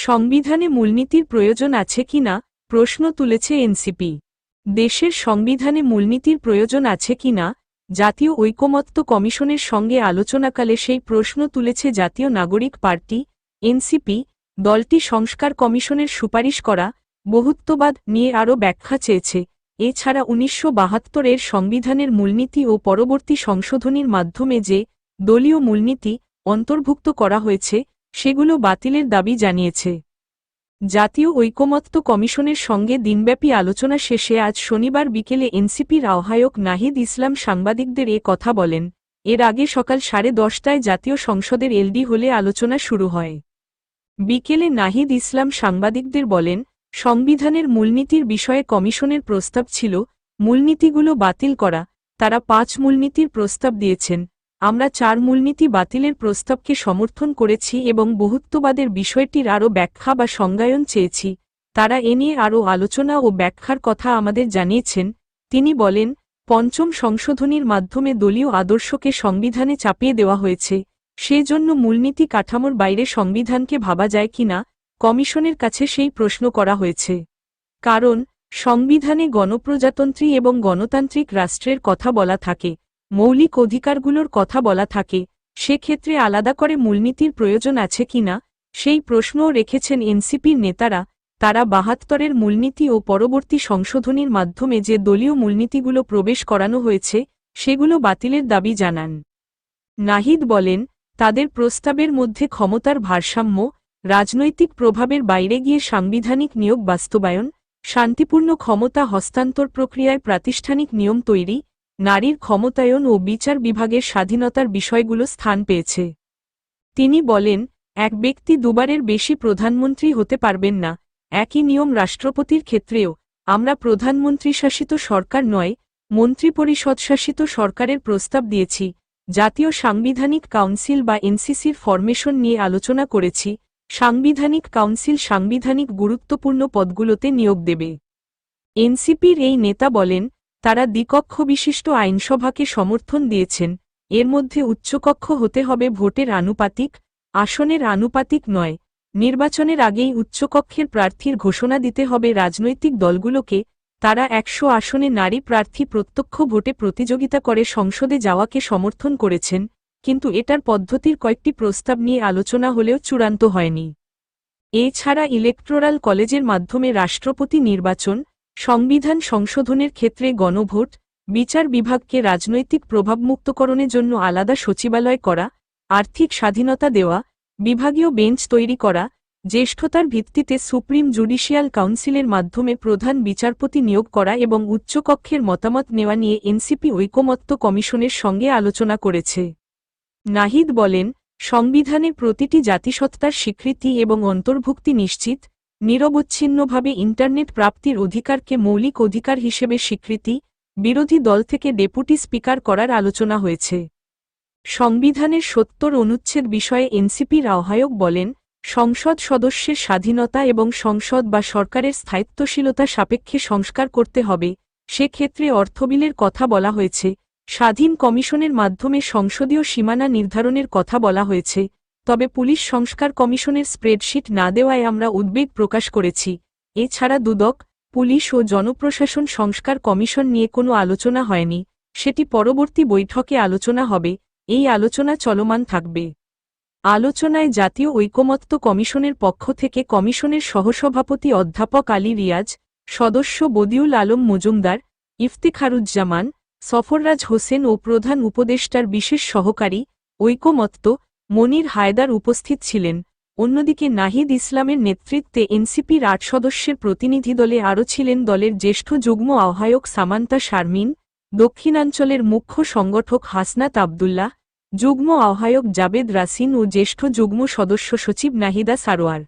সংবিধানে মূলনীতির প্রয়োজন আছে কিনা প্রশ্ন তুলেছে এনসিপি। দেশের সংবিধানে মূলনীতির প্রয়োজন আছে কিনা জাতীয় ঐকমত্য কমিশনের সঙ্গে আলোচনাকালে সেই প্রশ্ন তুলেছে জাতীয় নাগরিক পার্টি, এনসিপি, দলটি সংস্কার কমিশনের সুপারিশ করা, বহুত্ববাদ নিয়ে আরও ব্যাখ্যা চেয়েছে। এছাড়া উনিশশো বাহাত্তরের সংবিধানের মূলনীতি ও পরবর্তী সংশোধনীর মাধ্যমে যে দলীয় মূলনীতি অন্তর্ভুক্ত করা হয়েছে সেগুলো বাতিলের দাবি জানিয়েছে। জাতীয় ঐকমত্য কমিশনের সঙ্গে দিনব্যাপী আলোচনা শেষে আজ শনিবার বিকেলে এনসিপির আহ্বায়ক নাহিদ ইসলাম সাংবাদিকদের এ কথা বলেন। এর আগে সকাল সাড়ে দশটায় জাতীয় সংসদের এলডি হলে আলোচনা শুরু হয়। বিকেলে নাহিদ ইসলাম সাংবাদিকদের বলেন, সংবিধানের মূলনীতির বিষয়ে কমিশনের প্রস্তাব ছিল, মূলনীতিগুলো বাতিল করা, তারা পাঁচ মূলনীতির প্রস্তাব দিয়েছেন। আমরা চার মূলনীতি বাতিলের প্রস্তাবকে সমর্থন করেছি এবং বহুত্ববাদের বিষয়টির আরও ব্যাখ্যা বা সংজ্ঞায়ন চেয়েছি। তারা এ নিয়ে আরও আলোচনা ও ব্যাখ্যার কথা আমাদের জানিয়েছেন। তিনি বলেন, পঞ্চম সংশোধনীর মাধ্যমে দলীয় আদর্শকে সংবিধানে চাপিয়ে দেওয়া হয়েছে। সেজন্য মূলনীতি কাঠামোর বাইরে সংবিধানকে ভাবা যায় কিনা কমিশনের কাছে সেই প্রশ্ন করা হয়েছে। কারণ, সংবিধানে গণপ্রজাতন্ত্রী এবং গণতান্ত্রিক রাষ্ট্রের কথা বলা থাকে। মৌলিক অধিকারগুলোর কথা বলা থাকে, সেক্ষেত্রে আলাদা করে মূলনীতির প্রয়োজন আছে কিনা সেই প্রশ্নও রেখেছেন এনসিপির নেতারা, তারা বাহাত্তরের মূলনীতি ও পরবর্তী সংশোধনীর মাধ্যমে যে দলীয় মূলনীতিগুলো প্রবেশ করানো হয়েছে, সেগুলো বাতিলের দাবি জানান। নাহিদ বলেন, তাদের প্রস্তাবের মধ্যে ক্ষমতার ভারসাম্য, রাজনৈতিক প্রভাবের বাইরে গিয়ে সাংবিধানিক নিয়োগ বাস্তবায়ন, শান্তিপূর্ণ ক্ষমতা হস্তান্তর প্রক্রিয়ায় প্রাতিষ্ঠানিক নিয়ম তৈরি নারীর ক্ষমতায়ন ও বিচার বিভাগের স্বাধীনতার বিষয়গুলো স্থান পেয়েছে। তিনি বলেন, এক ব্যক্তি দুবারের বেশি প্রধানমন্ত্রী হতে পারবেন না, একই নিয়ম রাষ্ট্রপতির ক্ষেত্রেও, আমরা প্রধানমন্ত্রী শাসিত সরকার নয়, মন্ত্রিপরিষদ শাসিত সরকারের প্রস্তাব দিয়েছি, জাতীয় সাংবিধানিক কাউন্সিল বা এনসিসির ফরমেশন নিয়ে আলোচনা করেছি, সাংবিধানিক কাউন্সিল সাংবিধানিক গুরুত্বপূর্ণ পদগুলোতে নিয়োগ দেবে। এনসিপির এই নেতা বলেন তারা দ্বিকক্ষ বিশিষ্ট আইনসভাকে সমর্থন দিয়েছেন। এর মধ্যে উচ্চকক্ষ হতে হবে ভোটের আনুপাতিক, আসনের আনুপাতিক নয়। নির্বাচনের আগেই উচ্চকক্ষের প্রার্থীর ঘোষণা দিতে হবে রাজনৈতিক দলগুলোকে। তারা একশো আসনে নারী প্রার্থী প্রত্যক্ষ ভোটে প্রতিযোগিতা করে সংসদে যাওয়াকে সমর্থন করেছেন, কিন্তু এটার পদ্ধতির কয়েকটি প্রস্তাব নিয়ে আলোচনা হলেও চূড়ান্ত হয়নি। এছাড়া ইলেকট্রাল কলেজের মাধ্যমে রাষ্ট্রপতি নির্বাচন সংবিধান সংশোধনের ক্ষেত্রে গণভোট, বিচার বিভাগকে রাজনৈতিক প্রভাবমুক্তকরণের জন্য আলাদা সচিবালয় করা, আর্থিক স্বাধীনতা দেওয়া, বিভাগীয় বেঞ্চ তৈরি করা, জ্যেষ্ঠতার ভিত্তিতে সুপ্রিম জুডিশিয়াল কাউন্সিলের মাধ্যমে প্রধান বিচারপতি নিয়োগ করা এবং উচ্চকক্ষের মতামত নেওয়া নিয়ে এনসিপি ঐকমত্য কমিশনের সঙ্গে আলোচনা করেছে। নাহিদ বলেন সংবিধানের প্রতিটি জাতিসত্তার স্বীকৃতি এবং অন্তর্ভুক্তি নিশ্চিত নিরবচ্ছিন্নভাবে ইন্টারনেট প্রাপ্তির অধিকারকে মৌলিক অধিকার হিসেবে স্বীকৃতি, বিরোধী দল থেকে ডেপুটি স্পিকার করার আলোচনা হয়েছে। সংবিধানের সত্তর অনুচ্ছেদ বিষয়ে এনসিপির আহ্বায়ক বলেন, সংসদ সদস্যের স্বাধীনতা এবং সংসদ বা সরকারের স্থায়িত্বশীলতা সাপেক্ষে সংস্কার করতে হবে, সেক্ষেত্রে অর্থবিলের কথা বলা হয়েছে, স্বাধীন কমিশনের মাধ্যমে সংসদীয় সীমানা নির্ধারণের কথা বলা হয়েছে তবে পুলিশ সংস্কার কমিশনের স্প্রেডশিট না দেওয়ায় আমরা উদ্বেগ প্রকাশ করেছি। এছাড়া দুদক, পুলিশ ও জনপ্রশাসন সংস্কার কমিশন নিয়ে কোনো আলোচনা হয়নি। সেটি পরবর্তী বৈঠকে আলোচনা হবে। এই আলোচনা চলমান থাকবে। আলোচনায় জাতীয় ঐকমত্য কমিশনের পক্ষ থেকে কমিশনের সহসভাপতি অধ্যাপক আলী রিয়াজ, সদস্য বদিউল আলম মজুমদার, ইফতিখারুজ্জামান, সফররাজ হোসেন ও প্রধান উপদেষ্টার বিশেষ সহকারী, ঐকমত্য মনির হায়দার উপস্থিত ছিলেন। অন্যদিকে নাহিদ ইসলামের নেতৃত্বে এনসিপির আট সদস্যের প্রতিনিধি দলে আরও ছিলেন দলের জ্যেষ্ঠ যুগ্ম আহ্বায়ক সামান্তা শারমিন, দক্ষিণাঞ্চলের মুখ্য সংগঠক হাসনাত আবদুল্লাহ, যুগ্ম আহ্বায়ক জাবেদ রাসিন ও জ্যেষ্ঠ যুগ্ম সদস্য সচিব নাহিদা সারোয়ার।